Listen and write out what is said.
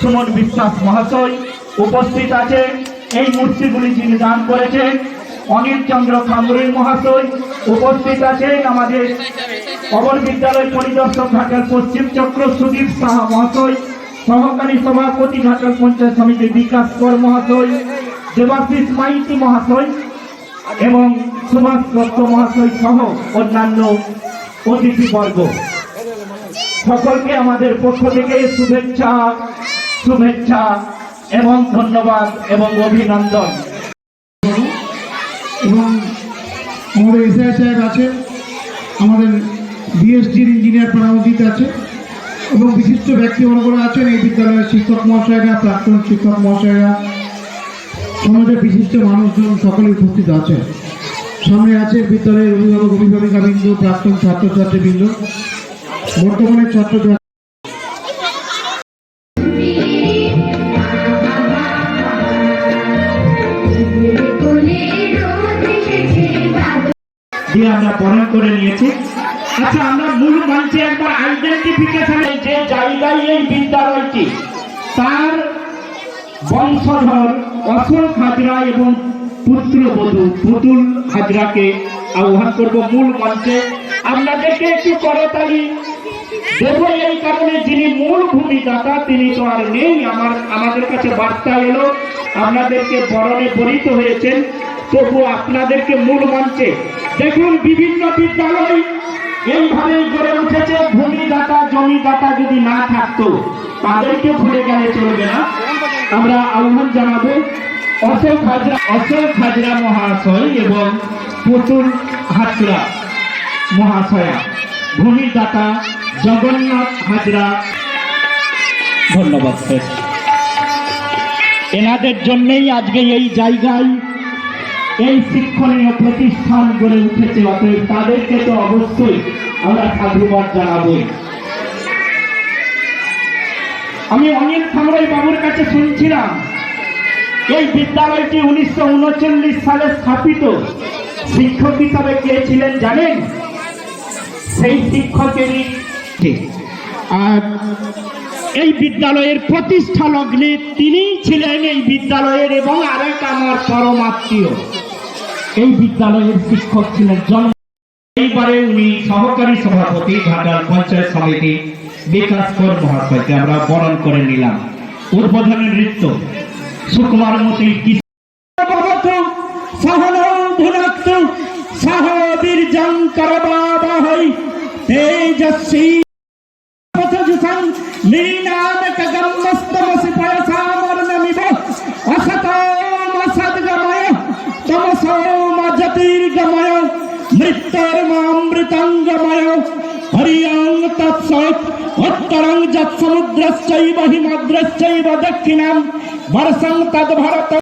সুমন বিশ্বাস মহাশয় উপস্থিত আছে। এই মূর্তিগুলি যিনি দান করেছেন, অনিল চন্দ্র খামরুই মহাশয় উপস্থিত আছেন আমাদের অবর বিদ্যালয় পরিদর্শক ঘাটাল পশ্চিম চক্র সুদীপ সাহা মহাশয়, সহকারী সভাপতি ঘাটাল পঞ্চায়েত সমিতি বিকাশ কর মহাশয়, দেবাশিস মাইতি মহাশয় এবং সুভাষ দত্ত মহাশয় সহ অন্যান্য অতিথিবর্গ। সকলকে আমাদের পক্ষ থেকে শুভেচ্ছা শুভেচ্ছা এবং ধন্যবাদ এবং অভিনন্দন। এবং আমাদের এসআই সাহেব আমাদের বিএসডির ইঞ্জিনিয়ার প্রাণজিৎ আছে, এবং বিশিষ্ট ব্যক্তি বর্গরা আছেন এই বিদ্যালয়ের শিক্ষক মহাশয়রা, প্রাক্তন শিক্ষক মহাশয়রা, সমাজের বিশিষ্ট মানুষজন সকলে উপস্থিত আছেন। সামনে আছে বিদ্যালয়ের অভিভাবক অভিভাবিকা বিন্দু প্রাক্তন ছাত্রছাত্রীবৃন্দ। বর্তমানে ছাত্র দিয়ে আমরা বরণ করে নিয়েছি। আচ্ছা আমরা মূল মঞ্চে একবার আইডেন্টিফিকেশন যে জায়গায় এই বিদ্যালয়টি, তার বংশধর অশোক হাজরা এবং পুত্রবধূ পুতুল হাজরাকে আহ্বান করব মূল মঞ্চে। আপনাদেরকে একটু করতালি দেব এই কারণে যিনি মূল ভূমিদাতা তিনি তো আর নেই, আমার আমাদের কাছে বার্তা এলো। আপনাদেরকে বরণে বরিত হয়েছেন তবু আপনাদেরকে মূল মঞ্চে দেখুন বিভিন্ন বিদ্যালয় এইভাবে গড়ে উঠেছে, ভূমিদাতা, জমিদাতা যদি না থাকতো, তাদেরকে ভুলে গেলে চলবে না। আমরা আহ্বান জানাব, অশোক হাজরা অশোক হাজরা মহাশয় এবং পুতুল হাজরা মহাশয়া, ভূমিদাতা জগন্নাথ হাজরা। ধন্যবাদ স্যার এনাদের জন্যেই আজকে এই জায়গায় এই শিক্ষণীয় প্রতিষ্ঠান গড়ে উঠেছে। অতএব তাদেরকে তো অবশ্যই আমরা সাধুবাদ জানাবই আমি অনিল খামরাই বাবুর কাছে শুনছিলাম, এই বিদ্যালয়টি উনিশশো উনচল্লিশ সালে স্থাপিত। শিক্ষক হিসাবে কে ছিলেন জানেন? সেই শিক্ষকেরই আর এই বিদ্যালয়ের প্রতিষ্ঠা লগ্নে তিনিই ছিলেন এই বিদ্যালয়ের এবং আরেক আমার পরমাত্মীয়। এই বিদ্যালয়ের শিক্ষক ছিলেন জন্ম এইবারে উনি সহকারী সভাপতি ঘাটাল পঞ্চায়েত সমিতি বিকাশ কর মহাশয়কে আমরা বরণ করে নিলাম। উদ্বোধনের নৃত্য, সুকুমার মতি সহনৌধুনক্তু সহবীর জঙ্কর বাবাহৈ তেজস্বী তমসোমজ্যোতির্গময় মৃত্যুর্মামৃতঙ্গময় হরিয়ং তৎসৎ উত্তরং যৎসমুদ্রশ্চৈব হিমাদ্রশ্চৈব দক্ষিণাং বর্ষং তদ্ভরত